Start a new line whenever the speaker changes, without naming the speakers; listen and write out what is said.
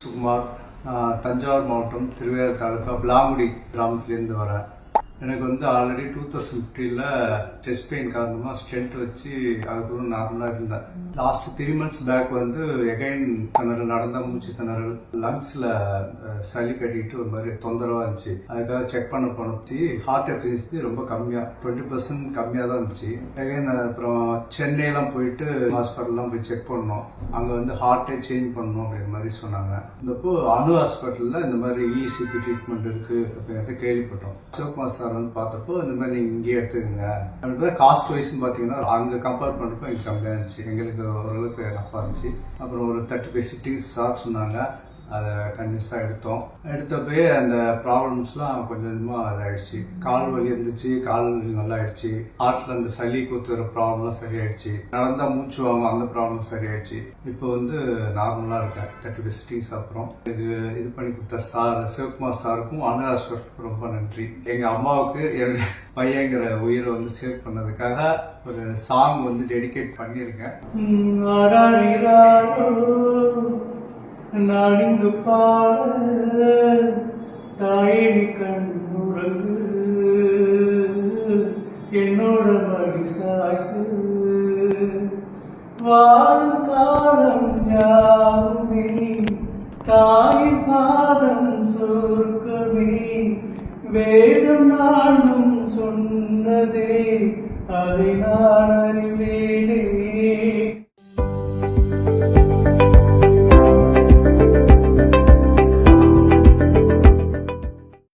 சுகுமார் நான் தஞ்சாவூர் மாவட்டம் திருவேறு தாலுக்கா பிளாங்குடி கிராமத்துலேருந்து வரேன் எனக்கு வந்து ஆல்ரெடி டூ தௌசண்ட் ஃபிஃப்டீனில் செஸ்ட் பெயின் காரணமாக ஸ்டென்ட் வச்சு அதுக்கப்புறம் நார்மலாக இருந்தேன். லாஸ்ட் த்ரீ மந்த்ஸ் பேக் வந்து எகைன் திணறல் நடந்த மூச்சு திணறல் லங்ஸில் சளி கட்டிட்டு ஒரு மாதிரி தொந்தரவாக இருந்துச்சு. அதுக்காக செக் பண்ண போனச்சு ஹார்ட் எஃபிஷியன்சி ரொம்ப கம்மியாக டுவெண்ட்டி பர்சன்ட் கம்மியாக தான் இருந்துச்சு. எகைன் அப்புறம் சென்னையெல்லாம் போயிட்டு ஹாஸ்பிட்டல்லாம் போய் செக் பண்ணோம். அங்கே வந்து ஹார்ட்டே சேஞ்ச் பண்ணணும் அப்படிங்கிற மாதிரி சொன்னாங்க. இந்தப்போ அணு ஹாஸ்பிட்டலில் இந்த மாதிரி இசிபி ட்ரீட்மெண்ட் இருக்குது அப்படிங்கிறத கேள்விப்பட்டோம். சிவகுமார் சார் வந்து பார்த்தப்போ இந்த மாதிரி நீங்கள் இங்கேயே எடுத்துக்கோங்க. அப்படி காஸ்ட் வைஸ்னு பார்த்தீங்கன்னா அங்கே கம்பேர் பண்ணுறப்போ எங்களுக்கு கம்மியாக இருந்துச்சு. எங்களுக்கு ஓரளவுக்கு நஃபாக இருந்துச்சு அப்புறம் ஒரு தேர்ட்டி ஃபைவ் சிட்டிஸ் சார் சொன்னாங்க. அதை கண்டினியூஸாக எடுத்தோம். எடுத்தப்பே அந்த ப்ராப்ளம்ஸ்லாம் கொஞ்சம் கொஞ்சமாக இதாகிடுச்சு கால் வலி இருந்துச்சு கால் வலி நல்லா ஆயிடுச்சு ஹார்ட்டில் அந்த சளி குத்துற ப்ராப்ளம்லாம் சரியாயிடுச்சு. நடந்தால் மூச்சு வாங்க அந்த ப்ராப்ளம் சரியாயிடுச்சு. இப்போ வந்து நார்மலாக இருக்கேன். தேர்ட்டி ஃபைவ் அப்புறம் இது இது பண்ணி கொடுத்த சார் சிவகுமார் சாருக்கும் அனு ரொம்ப நன்றி. எங்கள் அம்மாவுக்கு என்னுடைய பையங்கிற உயிரை வந்து சேவ் பண்ணதுக்காக ஒரு சாங் வந்து டெடிகேட் பண்ணியிருக்கேன். நாடிங்கு பாட தாயடி கண்ணுறங்கு என்னோட மடி சாய்த்து. வாழும் காலம் யாவுமே தாயின் பாதம் சொர்க்கமே. வேதம் நானும் சொன்னதே அதை நான் அறிவேன்.